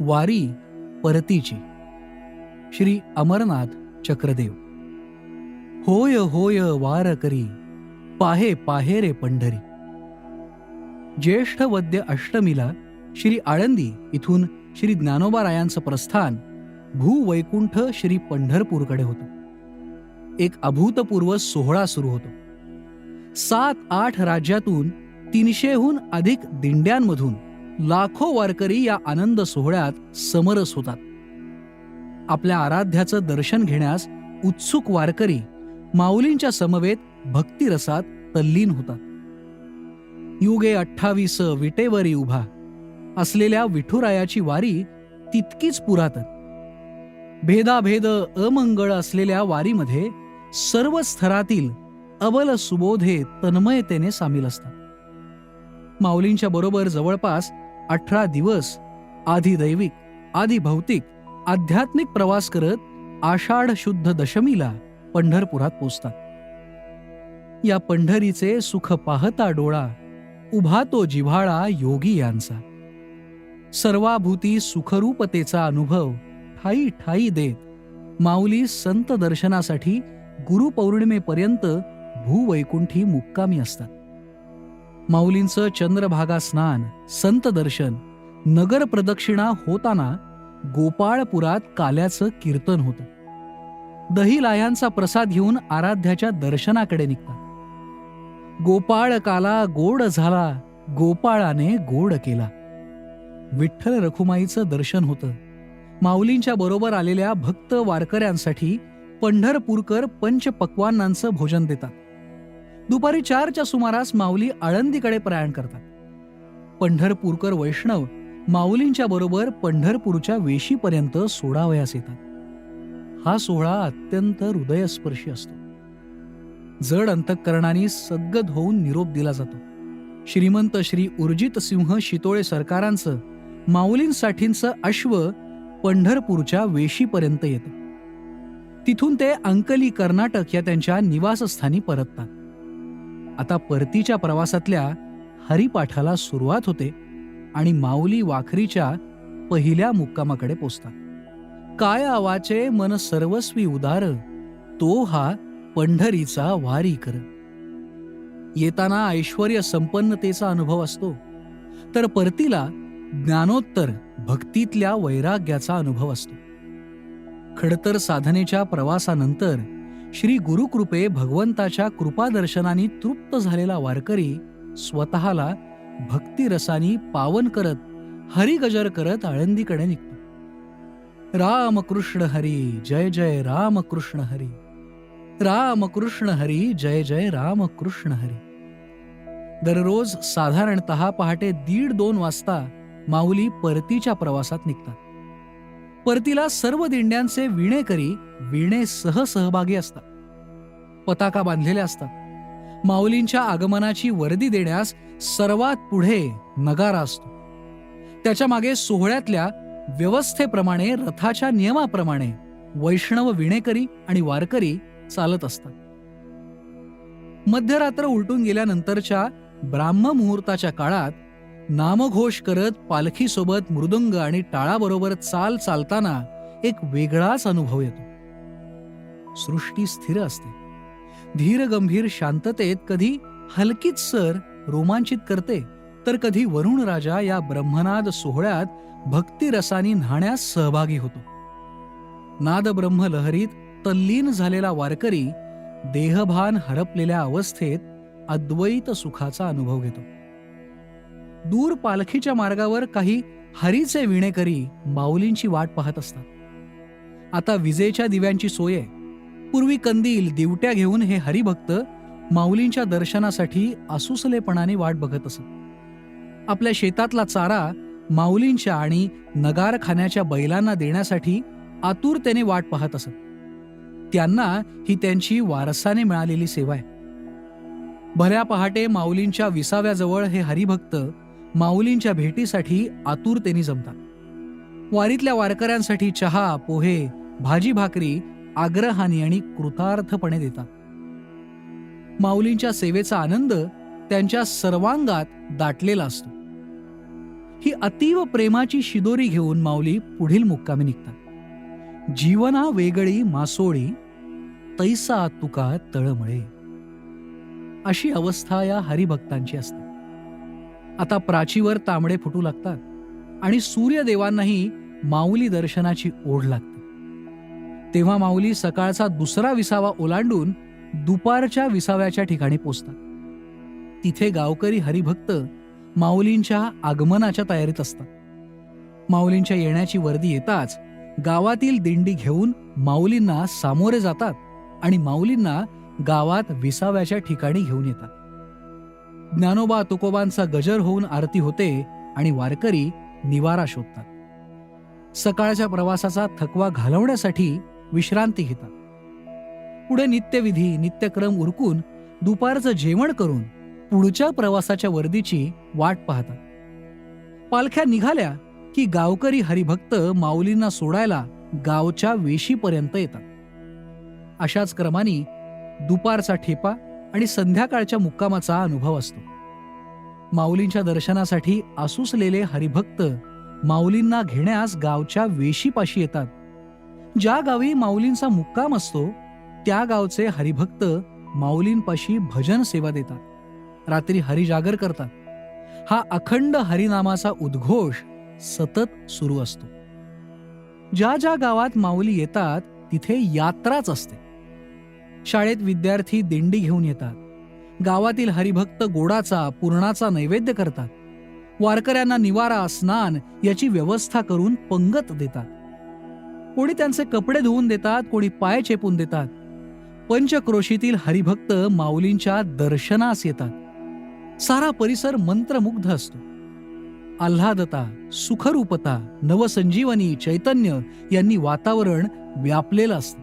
वारी परतीची. श्री अमरनाथ चक्रदेव. होय होय वार करी पाहे पाहे रे पंढरी. ज्येष्ठ वद्य अष्टमीला श्री आळंदी इथून श्री ज्ञानोबारायांचं प्रस्थान भूवैकुंठ श्री पंढरपूरकडे होतं. एक अभूतपूर्व सोहळा सुरू होतो. सात आठ राज्यातून तीनशेहून अधिक दिंड्यांमधून लाखो वारकरी या आनंद सोहळ्यात समरस होतात. आपल्या आराध्याचं दर्शन घेण्यास उत्सुक वारकरी माऊलींच्या समवेत भक्तिरसात तल्लीन होतात. युगे अठ्ठावीस विटेवरी उभा असलेल्या विठुरायाची वारी तितकीच पुरातन. भेदाभेद अमंगळ असलेल्या वारीमध्ये सर्व स्तरातील अबल सुबोधे तन्मयतेने सामील असतात. माऊलींच्या बरोबर जवळपास अठरा दिवस आधी दैविक आधी भौतिक आध्यात्मिक प्रवास करत आषाढ शुद्ध दशमीला पंढरपुरात पोचतात. या पंढरीचे सुख पाहता डोळा उभा तो जिव्हाळा योगी यांचा. सर्वाभूती सुखरूपतेचा अनुभव ठाई ठाई देत माऊली संत दर्शनासाठी गुरुपौर्णिमेपर्यंत भूवैकुंठी मुक्कामी असतात. माऊलींचं चंद्रभागा स्नान संत दर्शन नगर प्रदक्षिणा होताना गोपाळपुरात काल्याचं कीर्तन होतं. दहीलायांचा प्रसाद घेऊन आराध्याच्या दर्शनाकडे निघतात. गोपाळ काला गोड झाला गोपाळाने गोड केला. विठ्ठल रखुमाईचं दर्शन होतं. माऊलींच्या बरोबर आलेल्या भक्त वारकऱ्यांसाठी पंढरपूरकर पंचपक्वानांचं भोजन देतात. दुपारी चारच्या सुमारास माऊली आळंदीकडे प्रयाण करतात. पंढरपूरकर वैष्णव माऊलींच्या बरोबर पंढरपूरच्या वेशीपर्यंत सोडावयास येतात. हा सोहळा अत्यंत हृदयस्पर्शी असतो. जड अंतःकरणाने सद्गद होऊन निरोप दिला जातो. श्रीमंत श्री उर्जित सिंह शितोळे सरकारांचं माऊलींसाठींचं अश्व पंढरपूरच्या वेशीपर्यंत येतं. तिथून ते अंकली कर्नाटक या त्यांच्या निवासस्थानी परततात. आता परतीच्या प्रवासातल्या हरिपाठाला सुरुवात होते आणि माऊली वाखरीच्या पहिल्या मुक्कामाकडे पोचतात. काय आवाचे मन सर्वस्वी उदार तो हा पंढरीचा वारी कर. येताना ऐश्वर संपन्नतेचा अनुभव असतो. तर परतीला ज्ञानोत्तर भक्तीतल्या वैराग्याचा अनुभव असतो. खडतर साधनेच्या प्रवासानंतर श्री गुरुकृपे भगवंताच्या कृपादर्शनाने तृप्त झालेला वारकरी स्वतःला भक्तिरसानी पावन करत हरिगजर करत आळंदीकडे निघतो. राम कृष्ण हरी जय जय राम कृष्ण हरी. राम कृष्ण हरी जय जय राम कृष्ण हरी. दररोज साधारणतः पहाटे दीड दोन वाजता माऊली परतीच्या प्रवासात निघतात. परतीला सर्व दिंड्यांचे विणेकरी विणे सह सहभागी असतात. पताका बांधलेल्या असतात. माऊलींच्या आगमनाची वर्दी देण्यास सर्वात पुढे नगारा असतो. त्याच्यामागे सोहळ्यातल्या व्यवस्थेप्रमाणे रथाच्या नियमाप्रमाणे वैष्णव विणेकरी आणि वारकरी चालत असतात. मध्यरात्र उलटून गेल्यानंतरच्या ब्राह्म मुहूर्ताच्या काळात नामघोष करत पालखीसोबत मृदुंग आणि टाळाबरोबर चाल चालताना एक वेगळाच अनुभव येतो. सृष्टी स्थिर असते. धीर गंभीर शांततेत कधी हलकीच सर रोमांचित करते तर कधी वरुण राजा या ब्रह्मनाद सोहळ्यात भक्तिरसानी न्हाण्यास सहभागी होतो. नाद ब्रह्म लहरीत तल्लीन झालेला वारकरी देहभान हरपलेल्या अवस्थेत अद्वैत सुखाचा अनुभव घेतो. दूर पालखीच्या मार्गावर काही हरीचे विणेकरी माऊलींची वाट पाहत असतात. आता विजेच्या दिव्यांची सोय आहे. पूर्वी कंदील दिवट्या घेऊन हे हरिभक्त माऊलींच्या दर्शनासाठी आसुसलेपणाने वाट बघत असत. आपल्या शेतातला चारा माऊलींच्या आणि नगारखान्याच्या बैलांना देण्यासाठी आतुरतेने वाट पाहत असत. त्यांना ही त्यांची वारसाने मिळालेली सेवा आहे. भल्या पहाटे माऊलींच्या विसाव्याजवळ हे हरिभक्त माऊलींच्या भेटीसाठी आतुरतेने जमतात. वारीतल्या वारकऱ्यांसाठी चहा पोहे भाजी भाकरी आग्रहाने आणि कृतार्थपणे देतात. माऊलींच्या सेवेचा आनंद त्यांच्या सर्वांगात दाटलेला असतो. ही अतीव प्रेमाची शिदोरी घेऊन माऊली पुढील मुक्कामी निघतात. जीवना वेगळी मासोळी तैसा तुका तळमळे. अशी अवस्था या हरिभक्तांची असते. आता प्राचीवर तांबडे फुटू लागतात आणि सूर्यदेवांनाही माऊली दर्शनाची ओढ लागते. तेव्हा माऊली सकाळचा दुसरा विसावा ओलांडून दुपारच्या विसाव्याच्या ठिकाणी पोचतात. तिथे गावकरी हरिभक्त माऊलींच्या आगमनाच्या तयारीत असतात. माऊलींच्या येण्याची वर्दी येताच गावातील दिंडी घेऊन माऊलींना सामोरे जातात आणि माऊलींना गावात विसाव्याच्या ठिकाणी घेऊन येतात. ज्ञानोबा तुकोबांचा गजर होऊन आरती होते आणि वारकरी निवारा शोधतात. सकाळच्या प्रवासाचा थकवा घालवण्यासाठी विश्रांती घेतात. पुढे नित्यविधी नित्यक्रम उरकून दुपारचं जेवण करून पुढच्या प्रवासाच्या वर्दीची वाट पाहतात. पालख्या निघाल्या की गावकरी हरिभक्त माऊलींना सोडायला गावच्या वेशीपर्यंत येतात. अशाच क्रमाने दुपारचा ठेपा आणि संध्याकाळच्या मुक्कामाचा अनुभव असतो. माऊलींच्या दर्शनासाठी आसुसलेले हरिभक्त माऊलींना घेण्यास गावच्या वेशीपाशी येतात. ज्या गावी माऊलींचा मुक्काम असतो त्या गावचे हरिभक्त माऊलींपाशी भजन सेवा देतात. रात्री हरिजागर करतात. हा अखंड हरिनामाचा उद्घोष सतत सुरू असतो. ज्या ज्या गावात माऊली येतात तिथे यात्राच असते. शाळेत विद्यार्थी दिंडी घेऊन येतात. गावातील हरिभक्त गोडाचा पूर्णाचा नैवेद्य करतात. वारकऱ्यांना निवारा स्नान याची व्यवस्था करून पंगत देतात. कोणी त्यांचे कपडे धुवून देतात कोणी पाय चेपून देतात. पंचक्रोशीतील हरिभक्त माऊलींच्या दर्शनास येतात. सारा परिसर मंत्रमुग्ध असतो. आल्हादता सुखरूपता नवसंजीवनी चैतन्य यांनी वातावरण व्यापलेलं असतं.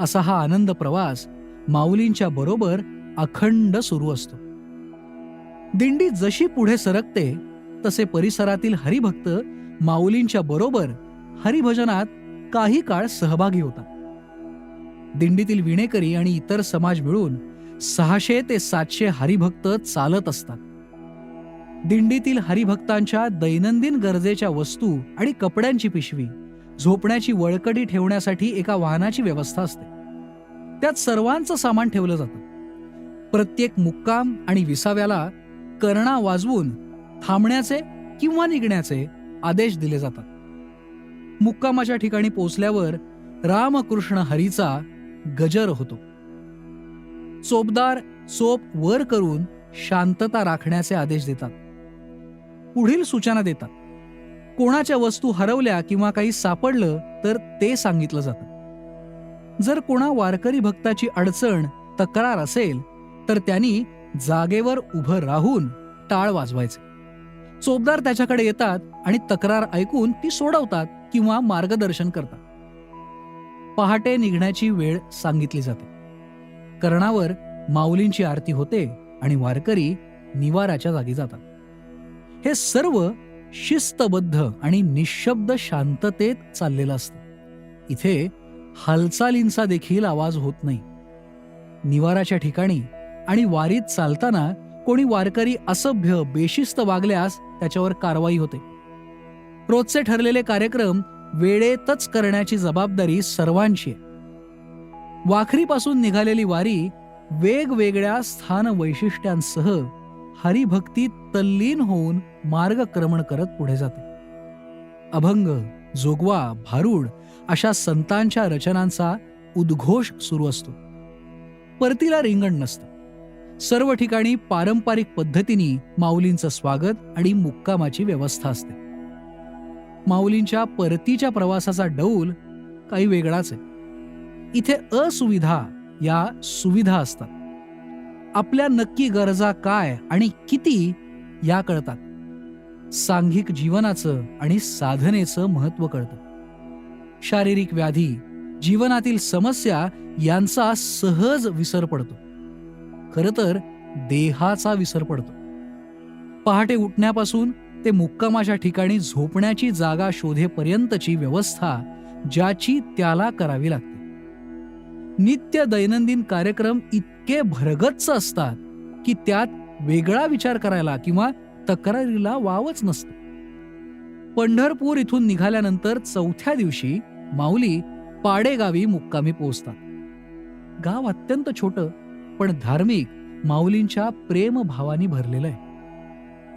असा हा आनंद प्रवास माऊलींच्या बरोबर अखंड सुरू असतो. दिंडी जशी पुढे सरकते तसे परिसरातील हरिभक्त माऊलींच्या बरोबर हरिभजनात काही काळ सहभागी होतात. दिंडीतील विणेकरी आणि इतर समाज मिळून सहाशे ते सातशे हरिभक्त चालत असतात. दिंडीतील हरिभक्तांच्या दैनंदिन गरजेच्या वस्तू आणि कपड्यांची पिशवी झोपण्याची वळकडी ठेवण्यासाठी एका वाहनाची व्यवस्था असते. त्यात सर्वांचं सामान ठेवलं जातं. प्रत्येक मुक्काम आणि विसाव्याला कर्णा वाजवून थांबण्याचे किंवा निघण्याचे आदेश दिले जातात. मुक्कामाच्या ठिकाणी पोचल्यावर रामकृष्ण हरीचा गजर होतो. चोपदार चोप वर करून शांतता राखण्याचे आदेश देतात. पुढील सूचना देतात. कोणाच्या वस्तू हरवल्या किंवा काही सापडलं तर ते सांगितलं जातं. जर कोणा वारकरी भक्ताची अडचण तक्रार असेल तर त्यांनी जागेवर उभं राहून टाळ वाजवायचे. चोपदार त्याच्याकडे येतात आणि तक्रार ऐकून ती सोडवतात किंवा मार्गदर्शन करतात. पहाटे निघण्याची वेळ सांगितली जाते. कर्णावर माऊलींची आरती होते आणि वारकरी निवाराच्या जागी जातात. हे सर्व शिस्तबद्ध आणि निशब्द शांततेत चाललेलं असतं. इथे हालचालींचा देखील आवाज होत नाही. निवाराच्या ठिकाणी आणि वारीत चालताना कोणी वारकरी असभ्य बेशिस्त वागल्यास त्याच्यावर कारवाई होते. रोजचे ठरलेले कार्यक्रम वेळेतच करण्याची जबाबदारी सर्वांची आहे. वाखरीपासून निघालेली वारी वेगवेगळ्या स्थान वैशिष्ट्यांसह हरिभक्तीत तल्लीन होऊन मार्गक्रमण करत पुढे जाते. अभंग जोगवा भारूड अशा संतांच्या रचनांचा उद्घोष सुरू असतो. परतीला रिंगण नसतं. सर्व ठिकाणी पारंपरिक पद्धतीने माऊलींचं स्वागत आणि मुक्कामाची व्यवस्था असते. माऊलींच्या परतीच्या प्रवासाचा डौल काही वेगळाच आहे. इथे असुविधा या सुविधा असतात. आपल्या नक्की गरजा काय आणि किती या कळतात. सांघिक जीवनाचं आणि साधनेचं महत्त्व कळतं. शारीरिक व्याधी जीवनातील समस्या यांचा सहज विसर पडतो. खर तर देहाचा विसर पडतो. पहाटे उठण्यापासून ते मुक्कामाच्या ठिकाणी झोपण्याची जागा शोधेपर्यंतची व्यवस्था ज्याची त्याला करावी लागते. नित्य दैनंदिन कार्यक्रम इतके भरगच्च असतात की त्यात वेगळा विचार करायला किंवा तक्रारीला वावच नसतं. पंढरपूर इथून निघाल्यानंतर चौथ्या दिवशी माऊली पाडेगावी मुक्कामी पोहोचतात. गाव अत्यंत छोटं पण धार्मिक माऊलींच्या प्रेमभावानी भरलेलं आहे.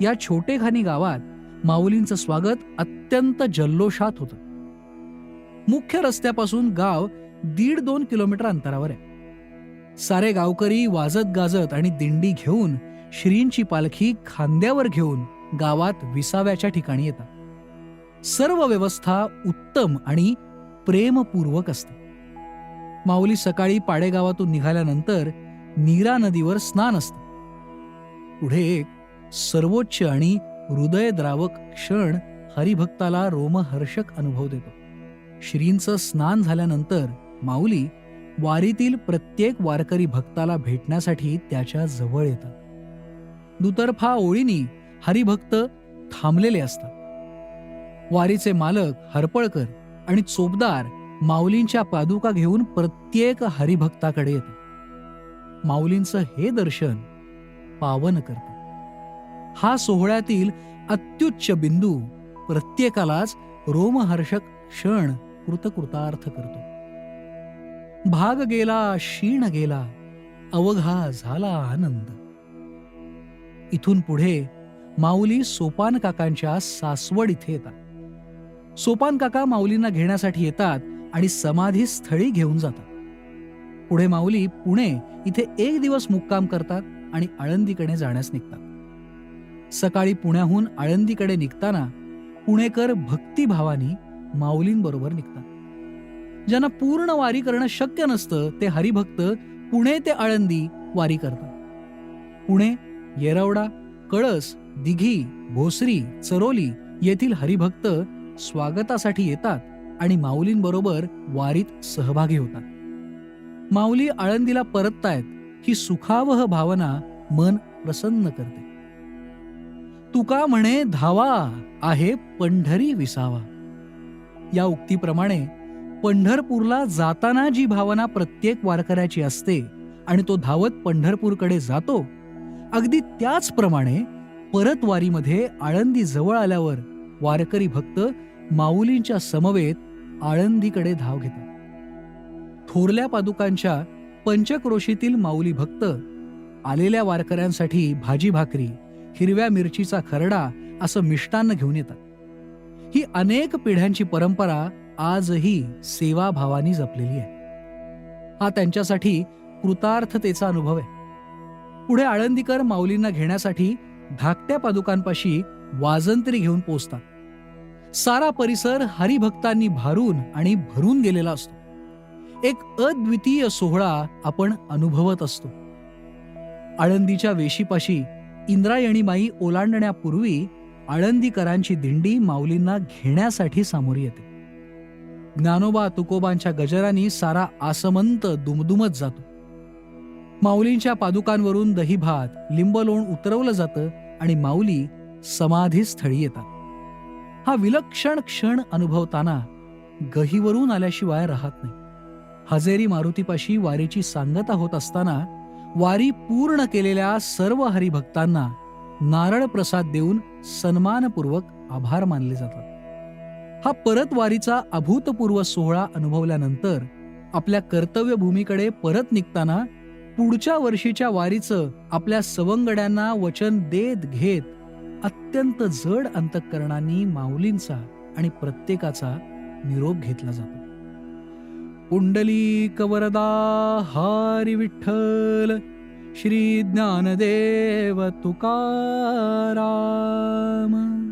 या छोटेखानी गावात माऊलींचं स्वागत अत्यंत जल्लोषात होतं. मुख्य रस्त्यापासून गाव दीड दोन किलोमीटर अंतरावर आहे. सारे गावकरी वाजत गाजत आणि दिंडी घेऊन श्रींची पालखी खांद्यावर घेऊन गावात विसाव्याच्या ठिकाणी येतात. सर्व व्यवस्था उत्तम आणि प्रेमपूर्वक असते. माऊली सकाळी पाडेगावातून निघाल्यानंतर नीरा नदीवर स्नान असतं. पुढे एक सर्वोच्च आणि हृदयद्रावक क्षण हरिभक्ताला रोमहर्षक अनुभव देतो. श्रींचं स्नान झाल्यानंतर माऊली वारीतील प्रत्येक वारकरी भक्ताला भेटण्यासाठी त्याच्याजवळ येतात. दुतर्फा ओळीनी हरिभक्त थांबलेले असतात. वारीचे मालक हरपळकर आणि चोपदार माऊलींच्या पादुका घेऊन प्रत्येक हरिभक्ताकडे येतात. माऊलींचं हे दर्शन पावन करत हा सोहळ्यातील अत्युच्च बिंदू प्रत्येकालाच रोमहर्षक क्षण कृतकृतार्थ करतो. भाग गेला क्षीण गेला अवघा झाला आनंद. इथून पुढे माऊली सोपान काकांच्या सासवड इथे येतात. सोपान काका माऊलींना घेण्यासाठी येतात आणि समाधी स्थळी घेऊन जातात. पुढे माऊली पुणे इथे एक दिवस मुक्काम करतात आणि आळंदीकडे जाण्यास निघतात. सकाळी पुण्याहून आळंदीकडे निघताना पुणेकर भक्तिभावानी माऊलींबरोबर निघतात. ज्यांना पूर्ण वारी करणं शक्य नसतं ते हरिभक्त पुणे ते आळंदी वारी करतात. पुणे येरवडा कळस दिघी भोसरी चरोली येथील हरिभक्त स्वागतासाठी येतात आणि माऊलींबरोबर वारीत सहभागी होतात. माऊली आळंदीला परततायत ही सुखावह भावना मन प्रसन्न करते. तुका म्हणे धावा आहे पंढरी विसावा. या उक्तीप्रमाणे पंढरपूरला जाताना जी भावना प्रत्येक वारकऱ्याची असते आणि तो धावत पंढरपूरकडे जातो अगदी त्याचप्रमाणे परत वारीमध्ये आळंदी जवळ आल्यावर वारकरी भक्त माऊलींच्या समवेत आळंदीकडे धाव घेतात. थोरल्या पादुकांच्या पंचक्रोशीतील माऊली भक्त आलेल्या वारकऱ्यांसाठी भाजी भाकरी हिरव्या मिरचीचा खरडा असं मिष्टान्न घेऊन येतात. ही अनेक पिढ्यांची परंपरा आजही सेवाभावानी जपलेली आहे. हा त्यांच्यासाठी कृतार्थतेचा अनुभव आहे. पुढे आळंदीकर माऊलींना घेण्यासाठी धाकट्या पादुकांपाशी वाजंत्री घेऊन पोचतात. सारा परिसर हरिभक्तांनी भारून आणि भरून गेलेला असतो. एक अद्वितीय सोहळा आपण अनुभवत असतो. आळंदीच्या वेशीपाशी इंद्रायणी माई ओलांडण्यापूर्वी आळंदीकरांची दिंडी माऊलींना घेण्यासाठी सामोरी येते. ज्ञानोबा तुकोबांच्या गजरानी सारा आसमंत दुमदुमत जातो. माऊलींच्या पादुकांवरून दही भात लिंबलोण उतरवलं जातं आणि माऊली समाधीस्थळी येतात. हा विलक्षण क्षण अनुभवताना गहीवरून आल्याशिवाय राहत नाही. हजेरी मारुतीपाशी वारीची सांगता होत असताना वारी पूर्ण केलेल्या सर्व हरिभक्तांना नारळ प्रसाद देऊन सन्मानपूर्वक आभार मानले जातात. हा परत वारीचा अभूतपूर्व सोहळा अनुभवल्यानंतर आपल्या कर्तव्यभूमीकडे परत निघताना पुढच्या वर्षीच्या वारीचं आपल्या सवंगड्यांना वचन देत घेत अत्यंत जड अंतःकरणांनी माऊलींचा आणि प्रत्येकाचा निरोप घेतला जातो. कुंडली कवरदा हारी विठ्ठल श्री ज्ञानदेव तुकाराम.